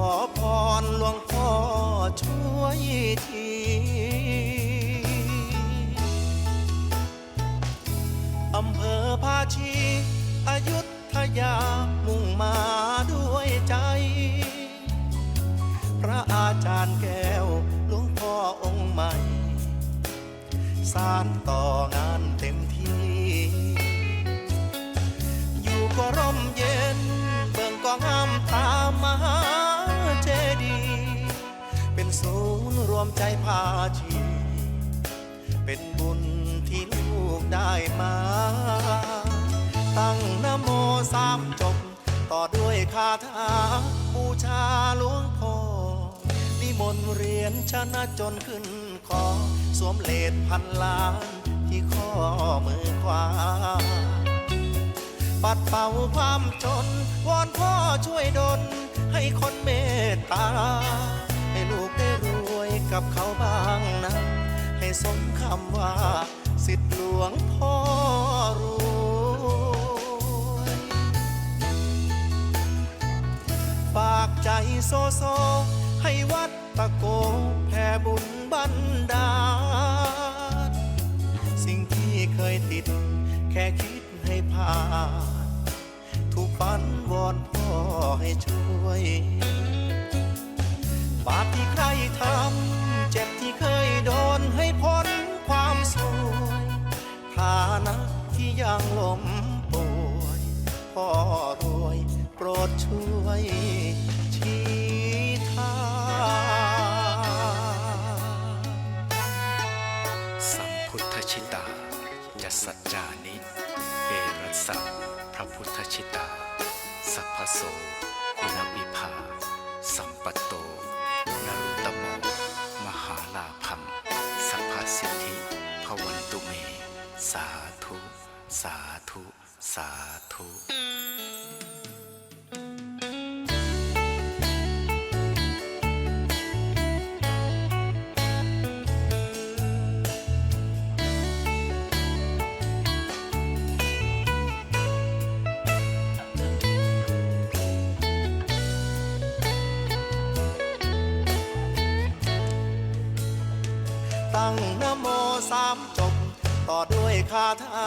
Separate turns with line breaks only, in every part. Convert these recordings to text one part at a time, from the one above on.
อพรหลวงพ่อช่วยทีอำเภอภาชีอายุทยามุ่งมาด้วยใจ พระอาจารย์แก้วหลวงพ่อองค์ใหม่ สารต่องาน ใจพาชี เป็นบุญที่ลูกได้มา ตั้งนโมสามจบ ต่อด้วยคาถาบูชาหลวงพ่อนิมนต์เรียนชนะจนขึ้นคอสวมเลดพันล้านที่ข้อมือขวา ปัดเป่าความจน วอนพ่อช่วยดลให้คนเมตตา สมคำว่า สิทธิหลวงพ่อรวยฝากใจโซโซ ให้วัดตะโกแผ่บุญบันดาลสิ่งที่เคยติด แค่คิดให้ผ่านทุกฝันวอนพ่อให้ช่วย บาปที่ใครทำ มป่วยพ่อรวยโปรดช่วยชี้ทาง
สัมพุทธชิตาจะสัจจานิเอรัสสะพระพุทธชิตา สัพพโสคุณวิภา สัมปตโตนรุตโม มหาลาพังสัพพสิทธิพวันตุเม สาธุ สาธุ สาธุ
ตั้งนโมสามจบ ต่อด้วยคาถา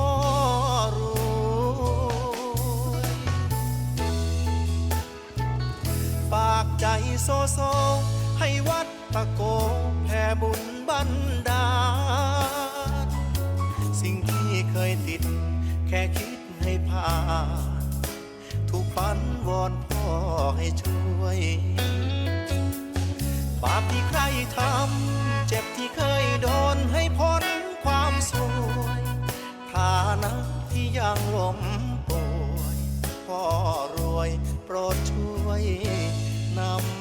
อ โซโซ ให้วัดตะโกแผ่บุญบันดาลสิ่งที่เคยติด แค่คิดให้ผ่านทุกฝันวอนพ่อให้ช่วย บาปที่ใครทำ เจ็บที่เคยโดนให้พ้นความสวยฐานะที่ยังล้มป่วยพ่อรวยโปรดช่วยนำ